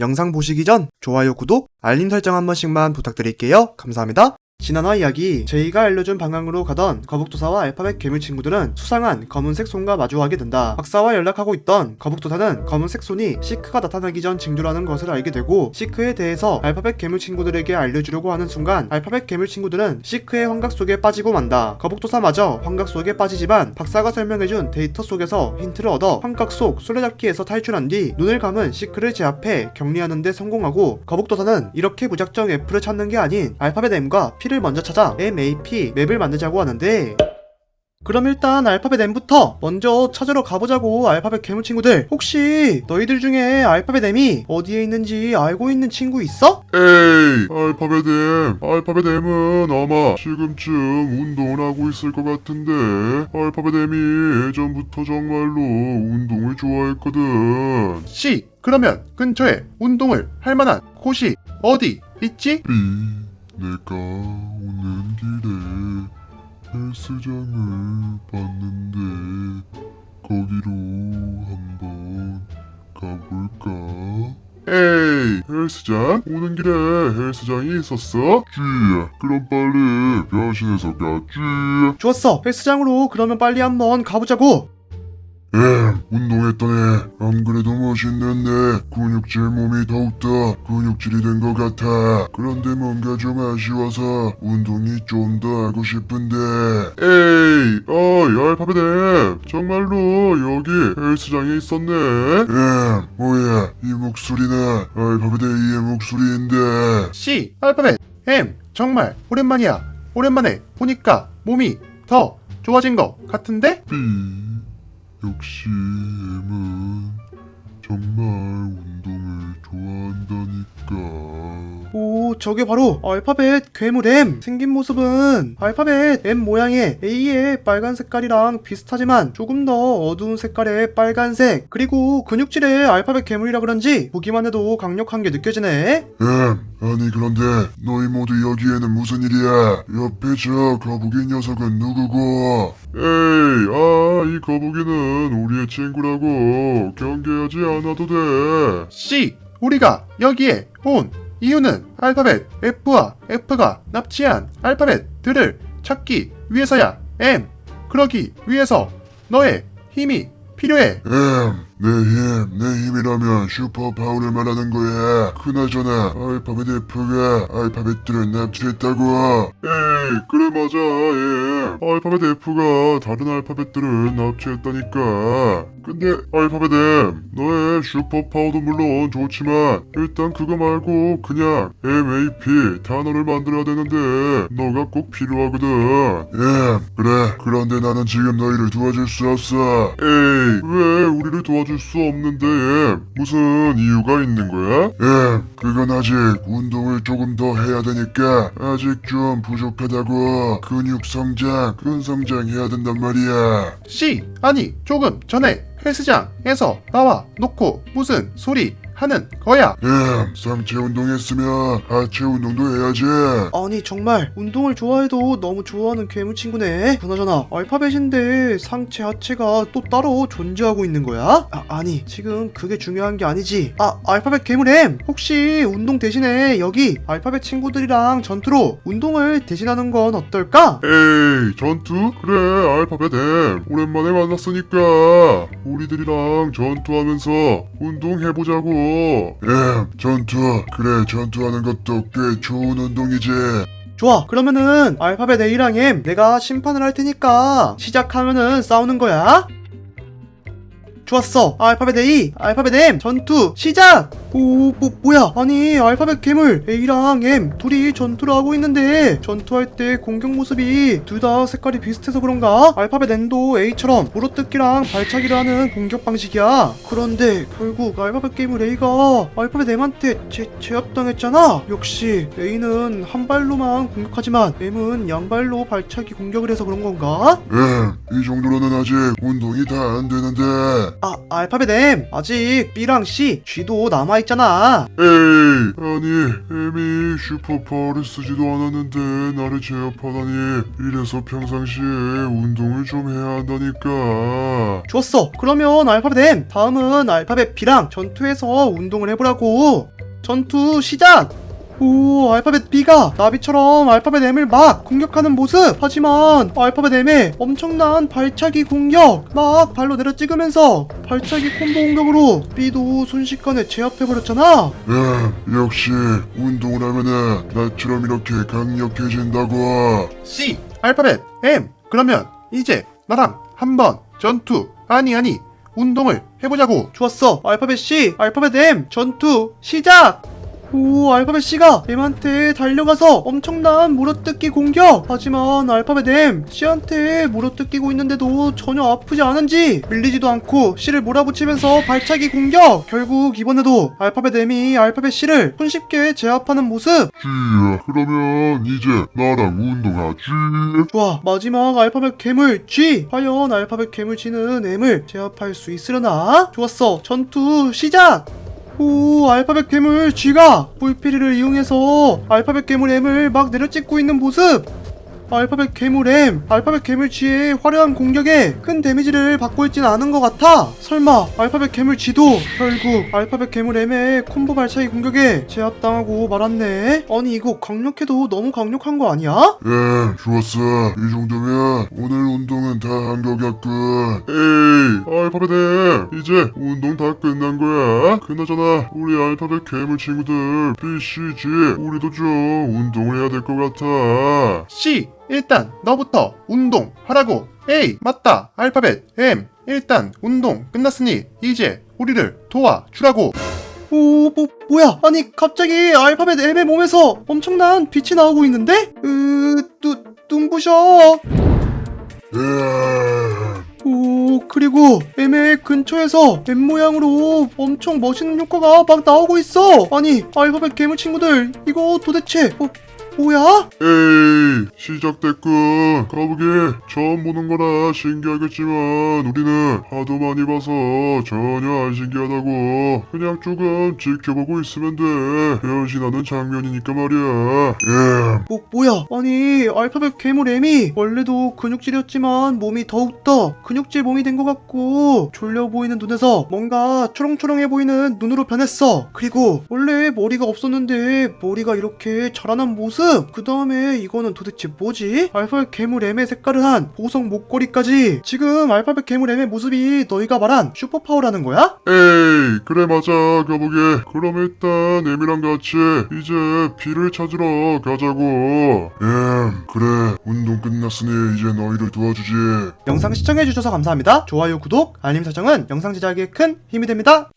영상 보시기 전 좋아요, 구독, 알림 설정 한 번씩만 부탁드릴게요. 감사합니다. 지난화 이야기 제이가 알려준 방향으로 가던 거북도사와 알파벳 괴물 친구들은 수상한 검은색 손과 마주하게 된다. 박사와 연락하고 있던 거북도사는 검은색 손이 시크가 나타나기 전 징조라는 것을 알게 되고 시크에 대해서 알파벳 괴물 친구들에게 알려주려고 하는 순간 알파벳 괴물 친구들은 시크의 환각 속에 빠지고 만다. 거북도사마저 환각 속에 빠지지만 박사가 설명해준 데이터 속에서 힌트를 얻어 환각 속 술래잡기에서 탈출한 뒤 눈을 감은 시크를 제압해 격리하는 데 성공하고 거북도사는 이렇게 무작정 F를 찾는 게 아닌 알파벳 M과 P 를 먼저 찾아 MAP 맵을 만들자고 하는데. 그럼 일단 알파벳 M부터 먼저 찾으러 가보자고 알파벳 괴물 친구들. 혹시 너희들 중에 알파벳 M이 어디에 있는지 알고 있는 친구 있어? 에이 알파벳 M. 알파벳 M은 아마 지금쯤 운동을 하고 있을 것 같은데. 알파벳 M이 예전부터 정말로 운동을 좋아했거든. C. 그러면 근처에 운동을 할 만한 곳이 어디 있지? B 내가 오는 길에 헬스장을 봤는데 거기로 한번 가볼까? 에이 헬스장? 오는 길에 헬스장이 있었어? 쥐 그럼 빨리 변신해서 가쥐 좋았어 헬스장으로 그러면 빨리 한번 가보자고 에 운동했더니 안 그래도 멋있는데 근육질 몸이 더욱더 근육질이 된 것 같아. 그런데 뭔가 좀 아쉬워서 운동이 좀 더 하고 싶은데. 에이 어이 알파벳 M 정말로 여기 헬스장에 있었네. 에 뭐야 이 목소리는 알파벳 A의 목소리인데. C 알파벳 M. 정말 오랜만이야. 오랜만에 보니까 몸이 더 좋아진 것 같은데? B 역시 M은 정말 운동을 좋아한다니까 오 저게 바로 알파벳 괴물 M 생긴 모습은 알파벳 M 모양의 A의 빨간 색깔이랑 비슷하지만 조금 더 어두운 색깔의 빨간색 그리고 근육질의 알파벳 괴물이라 그런지 보기만 해도 강력한 게 느껴지네 엠, 아니 그런데 너희 모두 여기에는 무슨 일이야? 옆에 저 거북이 녀석은 누구고? 에이, 아, 이 거북이는 우리의 친구라고 경계하지 않아 도 돼. C. 우리가 여기에 온 이유는 알파벳 F와 F가 납치한 알파벳들을 찾기 위해서야. M. 그러기 위해서 너의 힘이 필요해. 엠, 내 힘, 내 힘이라면 슈퍼 파워를 말하는 거야. 그나저나 알파벳 F가 알파벳들을 납치했다고. 에이, 그래 맞아, 엠. 알파벳 F가 다른 알파벳들을 납치했다니까. 근데 알파벳 M, 너의 슈퍼 파워도 물론 좋지만 일단 그거 말고 그냥 MAP 단어를 만들어야 되는데 너가 꼭 필요하거든. 엠, 그래. 그런데 나는 지금 너희를 도와줄 수 없어. 에이, 왜 우리를 도와 줄 수 없는데 엠? 무슨 이유가 있는 거야? 엠, 그건 아직 운동을 조금 더 해야 되니까 아직 좀 부족하다고 근육 성장, 근 성장 해야 된단 말이야. C 아니 조금 전에 헬스장에서 나와 놓고 무슨 소리 하는 거야 엠, 상체 운동했으면 하체 운동도 해야지. 아니 정말 운동을 좋아해도 너무 좋아하는 괴물 친구네 그나저나 알파벳인데 상체 하체가 또 따로 존재하고 있는 거야? 아, 아니 지금 그게 중요한 게 아니지 아 알파벳 괴물 M 혹시 운동 대신에 여기 알파벳 친구들이랑 전투로 운동을 대신하는 건 어떨까? 에이, 전투? 그래, 알파벳 M. 오랜만에 만났으니까 우리들이랑 전투하면서 운동해보자고. M, 전투. 그래, 전투하는 것도 꽤 좋은 운동이지. 좋아 그러면은 알파벳 A랑 M 내가 심판을 할 테니까 시작하면은 싸우는 거야 좋았어 알파벳 A 알파벳 M 전투 시작 오 뭐, 뭐야? 아니 알파벳 괴물 A랑 M 둘이 전투를 하고 있는데 전투할 때 공격 모습이 둘 다 색깔이 비슷해서 그런가? 알파벳 N도 A처럼 물어뜯기랑 발차기를 하는 공격 방식이야. 그런데 결국 알파벳 괴물 A가 알파벳 M한테 제, 제압당했잖아. 역시 A는 한 발로만 공격하지만 M은 양발로 발차기 공격을 해서 그런 건가? M, 이 정도로는 아직 운동이 다 안 되는데. 아, 알파벳 M. 아직 B랑 C, G도 남아있 했잖아. 에이 아니 에미 슈퍼파워를 쓰지도 않았는데 나를 제압하다니 이래서 평상시에 운동을 좀 해야 한다니까 좋았어. 그러면 알파벳 M. 다음은 알파벳 B랑 전투에서 운동을 해보라고. 전투 시작! 오, 알파벳 B가 나비처럼 알파벳 M을 막 공격하는 모습! 하지만 알파벳 M의 엄청난 발차기 공격! 막 발로 내려 찍으면서 발차기 콤보 공격으로 B도 순식간에 제압해버렸잖아! 야 역시 운동을 하면은 나처럼 이렇게 강력해진다고 C 알파벳 M 그러면 이제 나랑 한번 전투 아니 아니 운동을 해보자고 좋았어. 알파벳 C, 알파벳 M, 전투, 시작! 오, 알파벳 C가 M한테 달려가서 엄청난 물어뜯기 공격! 하지만 알파벳 M, C한테 물어뜯기고 있는데도 전혀 아프지 않은지 밀리지도 않고 C를 몰아붙이면서 발차기 공격! 결국 이번에도 알파벳 M이 알파벳 C를 손쉽게 제압하는 모습! 쥐야 그러면 이제 나랑 운동하지 좋아, 마지막 알파벳 괴물 G! 과연 알파벳 괴물 G는 M을 제압할 수 있으려나? 좋았어, 전투 시작! 오, 알파벳 괴물 G가 불피리를 이용해서 알파벳 괴물 M을 막 내려찍고 있는 모습! 알파벳 괴물 M, 알파벳 괴물 G의 화려한 공격에 큰 데미지를 받고 있진 않은 것 같아. 설마 알파벳 괴물 G도 결국 알파벳 괴물 M의 콤보 발차기 공격에 제압당하고 말았네. 아니 이거 강력해도 너무 강력한 거 아니야? 예 좋았어 이 정도면 오늘 운동은 다 한 거겠군 에이 알파벳 M 이제 운동 다 끝난 거야 그나저나 우리 알파벳 괴물 친구들 B, C, G 우리도 좀 운동을 해야 될 것 같아 C 일단 너부터 운동 하라고 A 맞다 알파벳 M 일단 운동 끝났으니 이제 우리를 도와주라고 오, 뭐, 뭐야? 아니, 갑자기 알파벳 M의 몸에서 엄청난 빛이 나오고 있는데? 으, 눈, 눈부셔. 예 오, 그리고 M의 근처에서 M 모양으로 엄청 멋있는 효과가 막 나오고 있어. 아니, 알파벳 괴물 친구들, 이거 도대체, 뭐, 뭐야? 에이 시작됐군 거북이 처음 보는 거라 신기하겠지만 우리는 하도 많이 봐서 전혀 안 신기하다고 그냥 조금 지켜보고 있으면 돼 변신하는 장면이니까 말이야 예 뭐, 뭐야? 아니, 알파벳 괴물 M이 원래도 근육질이었지만 몸이 더욱더 근육질 몸이 된 것 같고 졸려 보이는 눈에서 뭔가 초롱초롱해 보이는 눈으로 변했어. 그리고 원래 머리가 없었는데 머리가 이렇게 자라난 모습. 그 다음에 이거는 도대체 뭐지? 알파벳 괴물 M의 색깔을 한 보석 목걸이까지. 지금 알파벳 괴물 M의 모습이 너희가 말한 슈퍼파워라는 거야? 에이 그래 맞아 거북이 그럼 일단 에미랑 같이 이제 비를 찾으러 가자고 예 그래 운동 끝났으니 이제 너희를 도와주지 영상 시청해주셔서 감사합니다. 좋아요, 구독, 알림 설정은 영상 제작에 큰 힘이 됩니다.